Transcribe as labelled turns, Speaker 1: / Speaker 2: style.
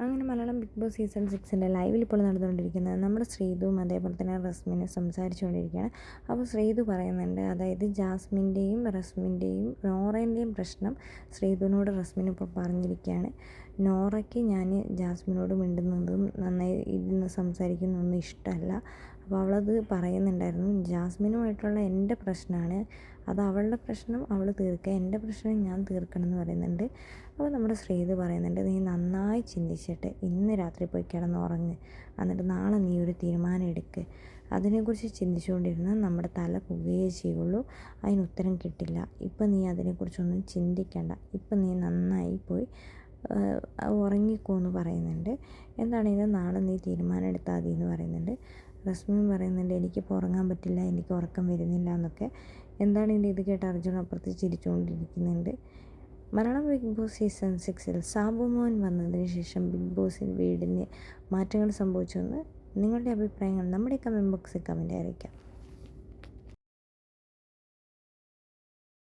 Speaker 1: അങ്ങനെ Malayalam big boss season സിക്സിന്റെ ലൈവിൽ ഇപ്പോൾ നടന്നുകൊണ്ടിരിക്കുന്നത് നമ്മുടെ ശ്രീതുവും അതേപോലെ തന്നെ റസ്മിനും സംസാരിച്ചുകൊണ്ടിരിക്കുകയാണ്. അപ്പോൾ ശ്രീതു പറയുന്നുണ്ട് അതായത് ജാസ്മിന്റെയും റസ്മിന്റെയും നോറേന്റെയും പ്രശ്നം ശ്രീതുവിനോട് റസ്മിൻ ഇപ്പോൾ പറഞ്ഞിരിക്കുകയാണ്. നോറയ്ക്ക് ഞാൻ ജാസ്മിനോട് മിണ്ടുന്നതും നന്നായി ഇരുന്ന് സംസാരിക്കുന്നതൊന്നും ഇഷ്ടമല്ല. അപ്പോൾ അവളത് പറയുന്നുണ്ടായിരുന്നു. ജാസ്മിനുമായിട്ടുള്ള എന്റെ പ്രശ്നമാണ്. അത് അവളുടെ പ്രശ്നം അവൾ തീർക്കുക. എന്റെ പ്രശ്നം ഞാൻ തീർക്കണം എന്ന് പറയുന്നുണ്ട്. അപ്പോൾ നമ്മുടെ ശ്രീത് പറയുന്നുണ്ട് നീ നന്നായി ചിന്തിച്ചിട്ട് ഇന്ന് രാത്രി പോയി കിടന്ന് ഉറങ്ങ്. എന്നിട്ട് നാളെ നീ ഒരു തീരുമാനം എടുക്ക്. അതിനെക്കുറിച്ച് ചിന്തിച്ചുകൊണ്ടിരുന്നാൽ നമ്മുടെ തല പോവുകയേ ചെയ്യുള്ളൂ. അതിന് ഉത്തരം കിട്ടില്ല. ഇപ്പം നീ അതിനെക്കുറിച്ചൊന്നും ചിന്തിക്കേണ്ട. ഇപ്പം നീ നന്നായി പോയി ഉറങ്ങിക്കോ എന്ന് പറയുന്നുണ്ട്. എന്താണെങ്കിലും നാളെ നീ തീരുമാനം എടുത്താൽ മതി എന്ന് പറയുന്നുണ്ട്. റസ്മിൻ പറയുന്നുണ്ട് എനിക്കിപ്പോൾ ഉറങ്ങാൻ പറ്റില്ല എനിക്ക് ഉറക്കം വരുന്നില്ല എന്നൊക്കെ. എന്താണ് എന്റെ ഇത് കേട്ട് അർജുൻ അപ്പുറത്ത് ചിരിച്ചുകൊണ്ടിരിക്കുന്നുണ്ട്. മലയാളം ബിഗ് ബോസ് സീസൺ സിക്സിൽ സാബു മോൻ വന്നതിന് ശേഷം ബിഗ് ബോസിൽ വീടിന് മാറ്റങ്ങൾ സംഭവിച്ചുവെന്ന് നിങ്ങളുടെ അഭിപ്രായങ്ങൾ നമ്മുടെ കമന്റ് ബോക്സിൽ കമന്റ് അറിയിക്കാം.